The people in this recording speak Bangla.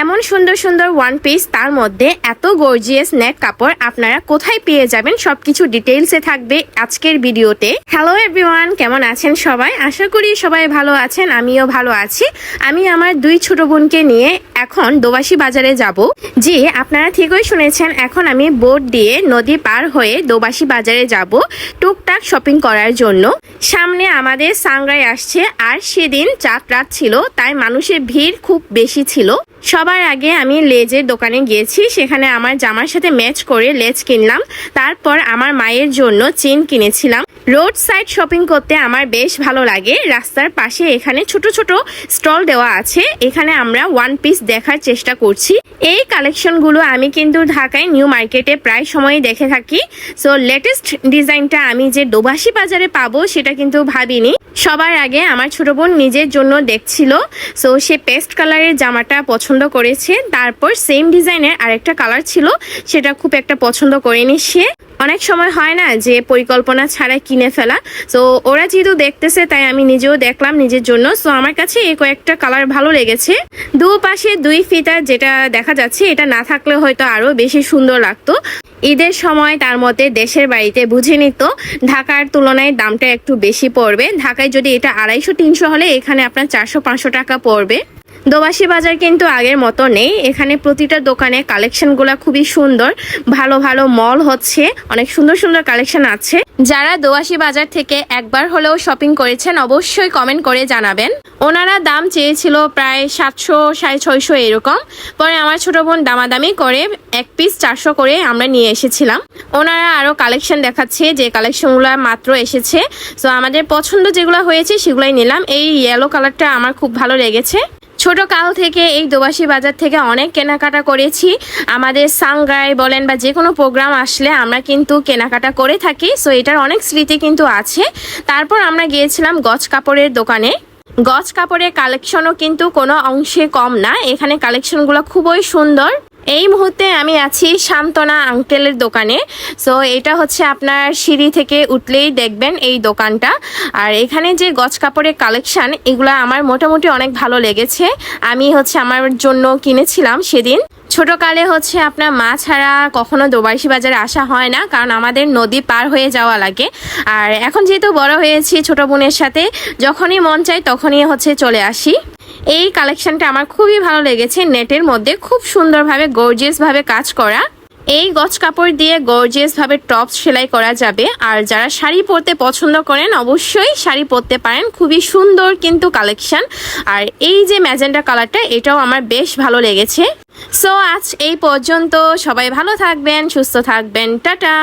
এমন সুন্দর সুন্দর ওয়ান পিস তার মধ্যে এত গর্জিয়াস নেক কাপড় আপনারা কোথায় পেয়ে যাবেন? সবকিছু ডিটেইলসে থাকবে আজকের ভিডিওতে। হ্যালো এভরিওয়ান কেমন আছেন সবাই? আশা করি সবাই ভালো আছেন, আমিও ভালো আছি। আমি আমার দুই ছোট বোনকে নিয়ে এখন দোবাসী বাজারে যাব। জি, আপনারা ঠিকই শুনেছেন, এখন আমি বোট দিয়ে নদী পার হয়ে দোবাসী বাজারে যাব টুকটাক শপিং করার জন্য। সামনে আমাদের সাংরাই আসছে, আর সেদিন চাঁদ রাত ছিল, তাই মানুষের ভিড় খুব বেশি ছিল। সবার আগে আমি লেজের দোকানে গিয়েছি, সেখানে আমার জামার সাথে ম্যাচ করে লেজ কিনলাম। তারপর আমার মায়ের জন্য চেন কিনেছিলাম। রোড সাইড শপিং করতে আমার বেশ ভালো লাগে। রাস্তার পাশে এখানে ছোট ছোট স্টল দেওয়া আছে। এখানে আমরা ওয়ান পিস দেখার চেষ্টা করছি। এই কালেকশনগুলো আমি কিন্তু ঢাকায় নিউ মার্কেটে প্রায় সময়ই দেখে থাকি। সো লেটেস্ট ডিজাইনটা আমি যে দোবাসী বাজারে পাবো সেটা কিন্তু ভাবিনি। সবার আগে আমার ছোট বোন নিজের জন্য দেখছিল। সো সে পেস্ট কালারের জামাটা পছন্দ করেছে। তারপর সেম ডিজাইনের আরেকটা কালার ছিল। সেটা খুব একটা পছন্দ করেনি সে। অনেক সময় হয় না যে পরিকল্পনা ছাড়াই কিনে ফেলা। তো ওরা যেহেতু দেখতেছে, তাই আমি নিজেও দেখলাম নিজের জন্য। সো আমার কাছে এই কয়েকটা কালার ভালো লেগেছে। দুপাশে দুই ফিতা যেটা দেখা যাচ্ছে, এটা না থাকলে হয়তো আরও বেশি সুন্দর লাগতো। ঈদের সময় তার মধ্যে দেশের বাড়িতে বুঝে নিত, ঢাকার তুলনায় দামটা একটু বেশি পড়বে। ঢাকায় যদি এটা আড়াইশো, তিনশো হলে এখানে আপনার চারশো, পাঁচশো টাকা পড়বে। দোবাসী বাজার কিন্তু আগের মতো নেই। এখানে প্রতিটা দোকানে কালেকশনগুলো খুবই সুন্দর। ভালো ভালো মল হচ্ছে। অনেক সুন্দর সুন্দর কালেকশন আছে। যারা দোয়াশি বাজার থেকে একবার হলেও শপিং করেছেন, অবশ্যই কমেন্ট করে জানাবেন। ওনারা দাম চেয়েছিল প্রায় সাতশো, সাড়ে ছয়শো এরকম। পরে আমার ছোট বোন দামাদামি করে এক পিস চারশো করে আমরা নিয়ে এসেছিলাম। ওনারা আরও কালেকশন দেখাচ্ছে, যে কালেকশনগুলো মাত্র এসেছে। সো আমাদের পছন্দ যেগুলো হয়েছে সেগুলোই নিলাম। এই ইয়েলো কালারটা আমার খুব ভালো লেগেছে। ছোট কাল থেকে এই দোবাসী বাজার থেকে অনেক কেনাকাটা করেছি। আমাদের সাংগায় বলেন বা যে কোনো প্রোগ্রাম আসলে আমরা কিন্তু কেনাকাটা করে থাকি। সো এটার অনেক স্মৃতি কিন্তু আছে। তারপর আমরা গিয়েছিলাম গজ কাপড়ের দোকানে। গজ কাপড়ের কালেকশনও কিন্তু কোনো অংশে কম না। এখানে কালেকশনগুলো খুবই সুন্দর। এই মুহূর্তে আমি আছি শান্তনা আঙ্কেলের দোকানে। সো এটা হচ্ছে আপনার সিঁড়ি থেকে উঠলেই দেখবেন এই দোকানটা। আর এখানে যে গছ কাপড়ের কালেকশান এগুলো আমার মোটামুটি অনেক ভালো লেগেছে। আমি হচ্ছে আমার জন্য কিনেছিলাম সেদিন। ছোটকালে হচ্ছে আপনার মা ছাড়া কখনো দোবাইশি বাজারে আসা হয় না, কারণ আমাদের নদী পার হয়ে যাওয়া লাগে। আর এখন যেহেতু বড় হয়েছি ছোট বোনের সাথে, যখনই মন চাই তখনই হচ্ছে চলে আসি। এই কালেকশনটা আমার খুবই ভালো লেগেছে নেটের মধ্যে। খুব সুন্দরভাবে গর্জিয়াস ভাবে কাজ করা। এই গজ কাপড় দিয়ে গর্জিয়াস ভাবে টপ সেলাই করা যাবে। আর যারা শাড়ি পরতে পছন্দ করেন, অবশ্যই শাড়ি পরতে পারেন। খুবই সুন্দর কিন্তু কালেকশন। আর এই যে ম্যাজেন্ডা কালারটা, এটাও আমার বেশ ভালো লেগেছে। সো আজ এই পর্যন্ত সবাই ভালো থাকবেন, সুস্থ থাকবেন। টাটা!